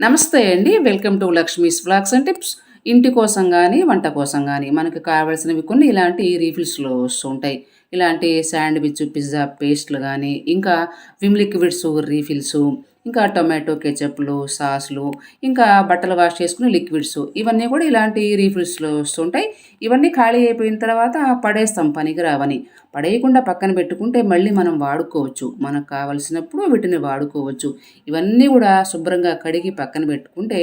నమస్తే అండి. Welcome to Lakshmi's blogs and tips. ఇంటి కోసం కానీ వంట కోసం కానీ మనకు కావాల్సినవి కొన్ని ఇలాంటి రీఫిల్స్లో వస్తుంటాయి. ఇలాంటి శాండ్విచ్ పిజ్జా పేస్ట్లు కానీ ఇంకా విమ్ లిక్విడ్స్ రీఫిల్స్ ఇంకా టొమాటో కెచప్లు సాస్లు ఇంకా బట్టలు వాష్ చేసుకునే లిక్విడ్స్ ఇవన్నీ కూడా ఇలాంటి రీఫిల్స్లో వస్తుంటాయి. ఇవన్నీ ఖాళీ అయిపోయిన తర్వాత పడేస్తాం పనికి రావని. పడేయకుండా పక్కన పెట్టుకుంటే మళ్ళీ మనం వాడుకోవచ్చు. మనకు కావలసినప్పుడు వీటిని వాడుకోవచ్చు. ఇవన్నీ కూడా శుభ్రంగా కడిగి పక్కన పెట్టుకుంటే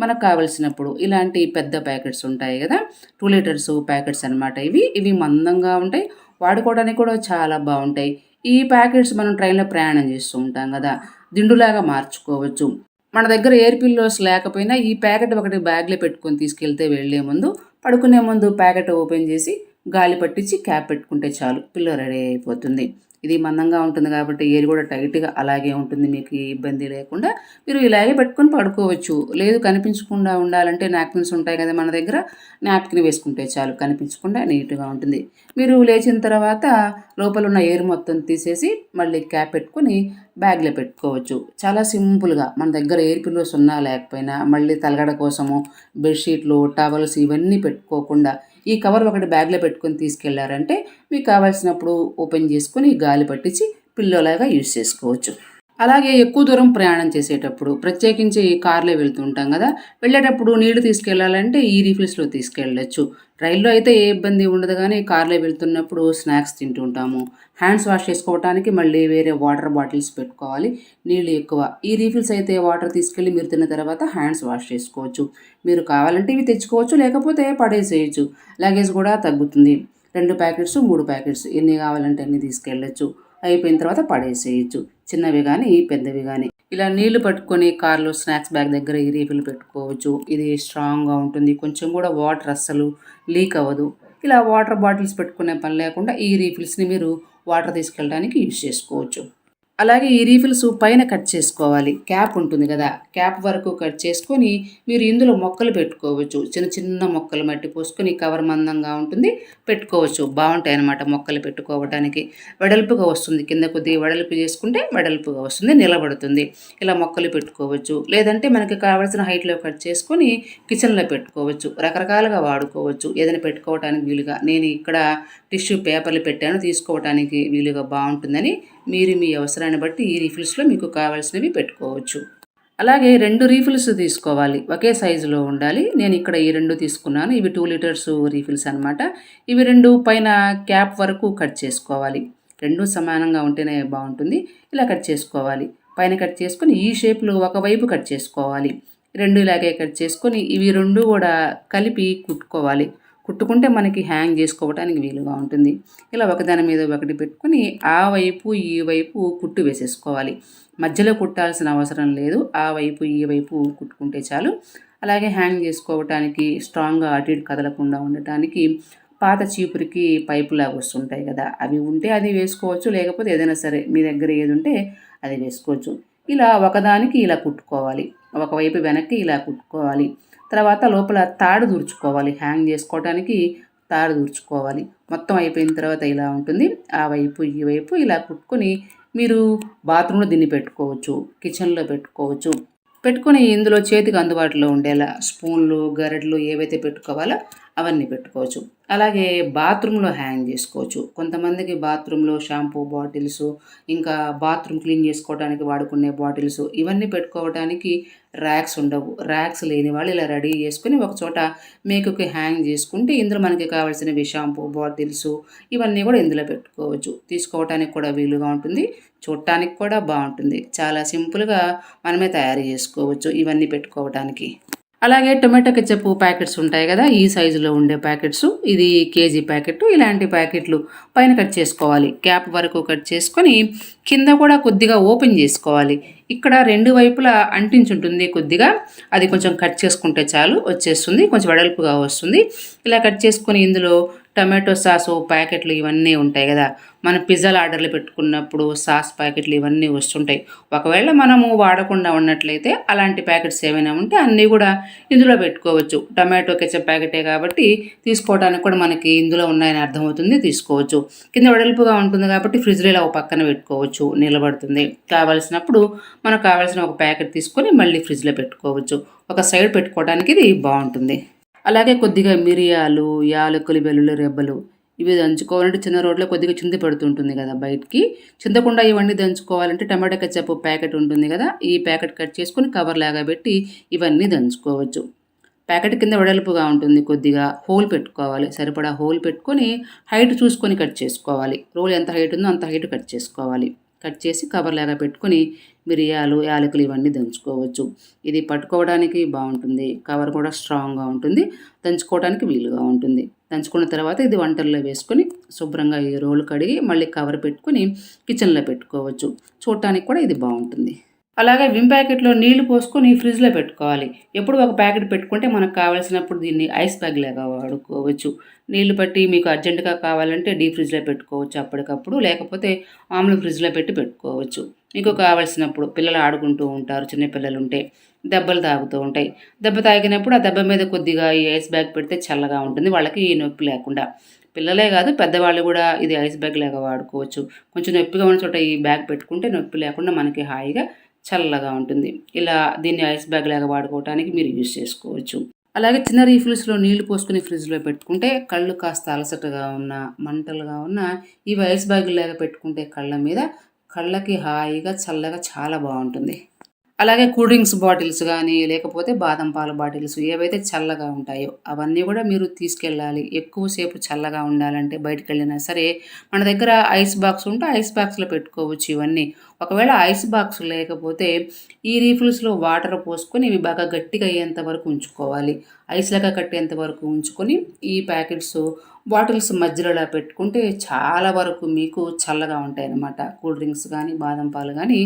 మనకు కావలసినప్పుడు ఇలాంటి పెద్ద ప్యాకెట్స్ ఉంటాయి కదా. టూ లీటర్స్ ప్యాకెట్స్ అనమాట ఇవి. ఇవి మందంగా ఉంటాయి. వాడుకోవడానికి కూడా చాలా బాగుంటాయి. ఈ ప్యాకెట్స్ మనం ట్రైన్లో ప్రయాణం చేస్తూ ఉంటాం కదా. దిండులాగా మార్చుకోవచ్చు. మన దగ్గర ఎయిర్ పిల్లోస్ లేకపోయినా ఈ ప్యాకెట్ ఒకటి బ్యాగ్లో పెట్టుకొని తీసుకెళ్తే వెళ్ళే ముందు పడుకునే ముందు ప్యాకెట్ ఓపెన్ చేసి గాలి పట్టించి క్యాప్ పెట్టుకుంటే చాలు. పిల్లో రెడీ అయిపోతుంది. ఇది మందంగా ఉంటుంది కాబట్టి ఏరి కూడా టైట్గా అలాగే ఉంటుంది మీకు ఇబ్బంది లేకుండా మీరు ఇలాగే పెట్టుకొని పడుకోవచ్చు. లేదు కనిపించకుండా ఉండాలంటే నాప్కిన్స్ ఉంటాయి కదా మన దగ్గర నాప్కిన్ వేసుకుంటే చాలు కనిపించకుండా నీట్గా ఉంటుంది. మీరు లేచిన తర్వాత లోపల ఉన్న ఎయిర్ మొత్తం తీసేసి మళ్ళీ క్యాప్ పెట్టుకొని బ్యాగ్లో పెట్టుకోవచ్చు. చాలా సింపుల్గా మన దగ్గర ఎయిర్ పిల్లోస్ ఉన్నా లేకపోయినా మళ్ళీ తలగడ కోసము బెడ్షీట్లు టవల్స్ ఇవన్నీ పెట్టుకోకుండా ఈ కవర్ ఒకటి బ్యాగ్లో పెట్టుకొని తీసుకెళ్ళారంటే మీకు కావాల్సినప్పుడు ఓపెన్ చేసుకొని గాలి పట్టించి పిల్లోలాగా యూజ్ చేసుకోవచ్చు. అలాగే ఎక్కువ దూరం ప్రయాణం చేసేటప్పుడు ప్రత్యేకించి కార్లో వెళ్తుంటాం కదా వెళ్ళేటప్పుడు నీళ్ళు తీసుకెళ్ళాలంటే ఈ రీఫిల్స్లో తీసుకెళ్ళచ్చు. రైల్లో అయితే ఏ ఇబ్బంది ఉండదు కానీ కార్లో వెళ్తున్నప్పుడు స్నాక్స్ తింటుంటాము హ్యాండ్స్ వాష్ చేసుకోవడానికి మళ్ళీ వేరే వాటర్ బాటిల్స్ పెట్టుకోవాలి. నీళ్ళు ఎక్కువ. ఈ రీఫిల్స్ అయితే వాటర్ తీసుకెళ్ళి మీరు తిన్న తర్వాత హ్యాండ్స్ వాష్ చేసుకోవచ్చు. మీరు కావాలంటే ఇవి తెచ్చుకోవచ్చు లేకపోతే పడేసేయచ్చు. లగేజ్ కూడా తగ్గుతుంది. రెండు ప్యాకెట్స్ మూడు ప్యాకెట్స్ ఎన్ని కావాలంటే అన్ని తీసుకెళ్ళచ్చు. అయిపోయిన తర్వాత పడేసేయచ్చు. చిన్నవి కానీ పెద్దవి కానీ ఇలా నీళ్ళు పట్టుకొని కార్లో స్నాక్స్ బ్యాగ్ దగ్గర ఈ రీఫిల్ పెట్టుకోవచ్చు. ఇది స్ట్రాంగ్గా ఉంటుంది. కొంచెం కూడా వాటర్ అస్సలు లీక్ అవ్వదు. ఇలా వాటర్ బాటిల్స్ పెట్టుకునే పని లేకుండా ఈ రీఫిల్స్ని మీరు వాటర్ తీసుకెళ్ళడానికి యూజ్ చేసుకోవచ్చు. అలాగే ఈ రీఫిల్స్ పైన కట్ చేసుకోవాలి. క్యాప్ ఉంటుంది కదా. క్యాప్ వరకు కట్ చేసుకొని మీరు ఇందులో మొక్కలు పెట్టుకోవచ్చు. చిన్న చిన్న మొక్కలు మట్టి పోసుకొని కవర్ మందంగా ఉంటుంది. పెట్టుకోవచ్చు. బాగుంటాయి అన్నమాట మొక్కలు పెట్టుకోవడానికి వెడల్పుగా వస్తుంది. కింద కొద్దిగా వెడల్పు చేసుకుంటే వెడల్పుగా వస్తుంది. నిలబడుతుంది. ఇలా మొక్కలు పెట్టుకోవచ్చు. లేదంటే మనకి కావాల్సిన హైట్లో కట్ చేసుకొని కిచెన్లో పెట్టుకోవచ్చు. రకరకాలుగా వాడుకోవచ్చు. ఏదైనా పెట్టుకోవడానికి వీలుగా. నేను ఇక్కడ టిష్యూ పేపర్లు పెట్టాను. తీసుకోవడానికి వీలుగా బాగుంటుందని మీరు మీ అవసరాన్ని బట్టి ఈ రీఫిల్స్లో మీకు కావాల్సినవి పెట్టుకోవచ్చు. అలాగే రెండు రీఫిల్స్ తీసుకోవాలి. ఒకే సైజులో ఉండాలి. నేను ఇక్కడ ఈ రెండు తీసుకున్నాను. ఇవి టూ లీటర్స్ రీఫిల్స్ అనమాట ఇవి రెండు పైన క్యాప్ వరకు కట్ చేసుకోవాలి. రెండు సమానంగా ఉంటేనే బాగుంటుంది. ఇలా కట్ చేసుకోవాలి. పైన కట్ చేసుకొని ఈ షేప్లో ఒకవైపు కట్ చేసుకోవాలి. రెండు ఇలాగే కట్ చేసుకొని ఇవి రెండు కూడా కలిపి కుట్టుకోవాలి. కుట్టుకుంటే మనకి హ్యాంగ్ చేసుకోవడానికి వీలుగా ఉంటుంది. ఇలా ఒకదాని మీద ఒకటి పెట్టుకుని ఆ వైపు ఈ వైపు కుట్టు వేసేసుకోవాలి. మధ్యలో కుట్టాల్సిన అవసరం లేదు. ఆ వైపు ఈ వైపు కుట్టుకుంటే చాలు. అలాగే హ్యాంగ్ చేసుకోవటానికి స్ట్రాంగ్గా అటు ఇటు కదలకుండా ఉండటానికి పాత చీపురికి పైపులాగా వస్తుంటాయి కదా. అవి ఉంటే అది వేసుకోవచ్చు. లేకపోతే ఏదైనా సరే మీ దగ్గర ఏది ఉంటే అది వేసుకోవచ్చు. ఇలా ఒకదానికి ఇలా కుట్టుకోవాలి. ఒకవైపు వెనక్కి ఇలా కుట్టుకోవాలి. తర్వాత లోపల తాడు దూర్చుకోవాలి. హ్యాంగ్ చేసుకోవడానికి తాడు దూర్చుకోవాలి. మొత్తం అయిపోయిన తర్వాత ఇలా ఉంటుంది. ఆ వైపు ఈ వైపు ఇలా కుట్టుకొని మీరు బాత్రూంలో దీన్ని పెట్టుకోవచ్చు. కిచెన్లో పెట్టుకోవచ్చు. పెట్టుకొని ఇందులో చేతికి అందుబాటులో ఉండేలా స్పూన్లు గరెడ్లు ఏవైతే పెట్టుకోవాలో అవన్నీ పెట్టుకోవచ్చు. అలాగే బాత్రూంలో హ్యాంగ్ చేసుకోవచ్చు. కొంతమందికి బాత్రూంలో షాంపూ బాటిల్స్ ఇంకా బాత్రూమ్ క్లీన్ చేసుకోవడానికి వాడుకునే బాటిల్స్ ఇవన్నీ పెట్టుకోవడానికి ర్యాక్స్ ఉండవు. ర్యాక్స్ లేని వాళ్ళు ఇలా రెడీ చేసుకుని ఒక చోట మేకుకి హ్యాంగ్ చేసుకుంటే ఇందులో మనకి కావాల్సినవి షాంపూ బాటిల్స్ ఇవన్నీ కూడా ఇందులో పెట్టుకోవచ్చు. తీసుకోవడానికి కూడా వీలుగా ఉంటుంది. చూడటానికి కూడా బాగుంటుంది. చాలా సింపుల్గా మనమే తయారు చేసుకోవచ్చు ఇవన్నీ పెట్టుకోవడానికి అలాగే టొమాటో కెచ్చప్ ప్యాకెట్స్ ఉంటాయి కదా ఈ సైజులో ఉండే ప్యాకెట్స్. ఇది కేజీ ప్యాకెట్. ఇలాంటి ప్యాకెట్లు పైన కట్ చేసుకోవాలి. క్యాప్ వరకు కట్ చేసుకొని కింద కూడా కొద్దిగా ఓపెన్ చేసుకోవాలి. ఇక్కడ రెండు వైపులా అంటించుంటుంది కొద్దిగా. అది కొంచెం కట్ చేసుకుంటే చాలు వచ్చేస్తుంది. కొంచెం వెడల్పుగా వస్తుంది. ఇలా కట్ చేసుకొని ఇందులో టమాటో సాసు ప్యాకెట్లు ఇవన్నీ ఉంటాయి కదా. మనం పిజ్జాలు ఆర్డర్లు పెట్టుకున్నప్పుడు సాస్ ప్యాకెట్లు ఇవన్నీ వస్తుంటాయి. ఒకవేళ మనము వాడకుండా ఉన్నట్లయితే అలాంటి ప్యాకెట్స్ ఏమైనా ఉంటే అన్నీ కూడా ఇందులో పెట్టుకోవచ్చు. టమాటో కెచప్ ప్యాకెటే కాబట్టి తీసుకోవడానికి కూడా మనకి ఇందులో ఉన్నాయని అర్థమవుతుంది. తీసుకోవచ్చు. కింద వెడల్పుగా ఉంటుంది కాబట్టి ఫ్రిడ్జ్లో ఇలా ఒక పక్కన పెట్టుకోవచ్చు. నిలబడుతుంది. కావలసినప్పుడు మనకు కావాల్సిన ఒక ప్యాకెట్ తీసుకొని మళ్ళీ ఫ్రిడ్జ్లో పెట్టుకోవచ్చు. ఒక సైడ్ పెట్టుకోవడానికి ఇది బాగుంటుంది. అలాగే కొద్దిగా మిరియాలు యాలకులు వెల్లుల్లి రెబ్బలు ఇవి దంచుకోవాలంటే చిన్న రోడ్లో కొద్దిగా చింత పడుతుంటుంది కదా బయటికి. చింతకుండా ఇవన్నీ దంచుకోవాలంటే టమాటా కచ్చప్పు ప్యాకెట్ ఉంటుంది కదా ఈ ప్యాకెట్ కట్ చేసుకొని కవర్ లాగా పెట్టి ఇవన్నీ దంచుకోవచ్చు. ప్యాకెట్ కింద వెడల్పుగా ఉంటుంది కొద్దిగా హోల్ పెట్టుకోవాలి. సరిపడా హోల్ పెట్టుకొని హైట్ చూసుకొని కట్ చేసుకోవాలి. రోల్ ఎంత హైట్ ఉందో అంత హైట్ కట్ చేసుకోవాలి. కట్ చేసి కవర్ లాగా పెట్టుకొని మిరియాలు యాలకులు ఇవన్నీ దంచుకోవచ్చు. ఇది పట్టుకోవడానికి బాగుంటుంది. కవర్ కూడా స్ట్రాంగ్గా ఉంటుంది. దంచుకోవడానికి వీలుగా ఉంటుంది. దంచుకున్న తర్వాత ఇది వంటల్లో వేసుకొని శుభ్రంగా ఈ రోలు కడిగి మళ్ళీ కవర్ పెట్టుకొని కిచెన్లో పెట్టుకోవచ్చు. చూడటానికి కూడా ఇది బాగుంటుంది. అలాగే విమ్ ప్యాకెట్లో నీళ్ళు పోసుకొని ఫ్రిడ్జ్లో పెట్టుకోవాలి. ఎప్పుడు ఒక ప్యాకెట్ పెట్టుకుంటే మనకు కావాల్సినప్పుడు దీన్ని ఐస్ బ్యాగ్ లాగా వాడుకోవచ్చు. నీళ్ళు పట్టి మీకు అర్జెంటుగా కావాలంటే డీప్ ఫ్రిడ్జ్లో పెట్టుకోవచ్చు అప్పటికప్పుడు లేకపోతే మామూలు ఫ్రిడ్జ్లో పెట్టి పెట్టుకోవచ్చు. మీకు కావాల్సినప్పుడు పిల్లలు ఆడుకుంటూ ఉంటారు చిన్న పిల్లలు ఉంటే దెబ్బలు తాగుతూ ఉంటాయి. దెబ్బ తాగినప్పుడు ఆ దెబ్బ మీద కొద్దిగా ఈ ఐస్ బ్యాగ్ పెడితే చల్లగా ఉంటుంది వాళ్ళకి ఈ నొప్పి లేకుండా. పిల్లలే కాదు పెద్దవాళ్ళు కూడా ఇది ఐస్ బ్యాగ్ లాగా వాడుకోవచ్చు. కొంచెం నొప్పిగా ఉన్న చోట ఈ బ్యాగ్ పెట్టుకుంటే నొప్పి లేకుండా మనకి హాయిగా చల్లగా ఉంటుంది. ఇలా దీన్ని ఐస్ బ్యాగ్ లాగా వాడుకోవడానికి మీరు యూజ్ చేసుకోవచ్చు. అలాగే చిన్న రీఫిల్స్లో నీళ్ళు పోసుకుని ఫ్రిడ్జ్లో పెట్టుకుంటే కళ్ళు కాస్త అలసటగా ఉన్న మంటలుగా ఉన్న ఈ ఐస్ బ్యాగ్ లాగా పెట్టుకుంటే కళ్ళ మీద కళ్ళకి హాయిగా చల్లగా చాలా బాగుంటుంది. అలాగే కూల్ డ్రింక్స్ బాటిల్స్ కానీ లేకపోతే బాదం పాల బాటిల్స్ ఏవైతే చల్లగా ఉంటాయో అవన్నీ కూడా మీరు తీసుకెళ్ళాలి. ఎక్కువసేపు చల్లగా ఉండాలంటే బయటకు వెళ్ళినా సరే మన దగ్గర ఐస్ బాక్స్ ఉంటే ఐస్ బాక్స్లో పెట్టుకోవచ్చు ఇవన్నీ. ఒకవేళ ఐస్ బాక్స్ లేకపోతే ఈ రీఫిల్స్లో వాటర్ పోసుకొని ఇవి బాగా గట్టిగా అయ్యేంత వరకు ఉంచుకోవాలి. ఐస్ లాగా కట్టేంత వరకు ఉంచుకొని ఈ ప్యాకెట్స్ బాటిల్స్ మధ్యలో పెట్టుకుంటే చాలా వరకు మీకు చల్లగా ఉంటాయి అన్నమాట కూల్ డ్రింక్స్ కానీ బాదం పాలు కానీ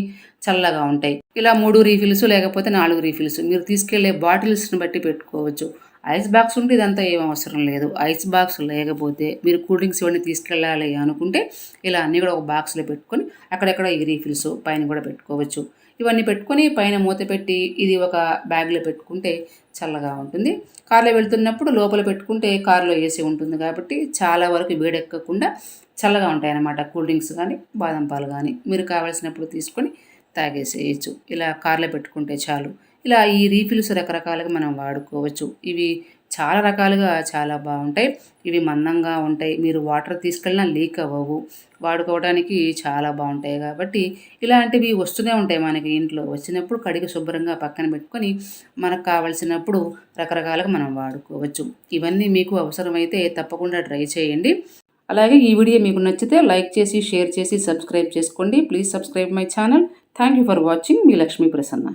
చల్లగా ఉంటాయి. ఇలా మూడు రీఫిల్స్ లేకపోతే నాలుగు రీఫిల్స్. మీరు తీసుకెళ్ళే బాటిల్స్ని బట్టి పెట్టుకోవచ్చు. ఐస్ బాక్స్ ఉంటే ఇదంతా ఏం అవసరం లేదు. ఐస్ బాక్స్ లేకపోతే మీరు కూల్ డ్రింక్స్ ఇవన్నీ తీసుకెళ్ళాలి అనుకుంటే ఇలా అన్నీ కూడా ఒక బాక్స్లో పెట్టుకొని అక్కడెక్కడ ఈ రీఫిల్స్ పైన కూడా పెట్టుకోవచ్చు. ఇవన్నీ పెట్టుకొని పైన మూత పెట్టి ఇది ఒక బ్యాగ్లో పెట్టుకుంటే చల్లగా ఉంటుంది. కార్లో వెళ్తున్నప్పుడు లోపల పెట్టుకుంటే కారులో ఏసీ ఉంటుంది కాబట్టి చాలా వరకు వేడెక్కకుండా చల్లగా ఉంటాయి అన్నమాట కూల్ డ్రింక్స్ కానీ బాదం పాలు కానీ మీరు కావాల్సినప్పుడు తీసుకొని తాగేసేయచ్చు. ఇలా కార్లో పెట్టుకుంటే చాలు. ఇలా ఈ రీఫిల్స్ రకరకాలుగా మనం వాడుకోవచ్చు. ఇవి చాలా రకాలుగా చాలా బాగుంటాయి. ఇవి మందంగా ఉంటాయి. మీరు వాటర్ తీసుకెళ్ళినా లీక్ అవ్వవు. వాడుకోవడానికి చాలా బాగుంటాయి కాబట్టి ఇలాంటివి వస్తూనే ఉంటాయి మనకి ఇంట్లో. వచ్చినప్పుడు కడిగి శుభ్రంగా పక్కన పెట్టుకొని మనకు కావలసినప్పుడు రకరకాలుగా మనం వాడుకోవచ్చు. ఇవన్నీ మీకు అవసరమైతే తప్పకుండా ట్రై చేయండి. అలాగే ఈ వీడియో మీకు నచ్చితే లైక్ చేసి షేర్ చేసి సబ్స్క్రైబ్ చేసుకోండి. Please subscribe my channel. Thank you for watching. Me Lakshmi Prasanna.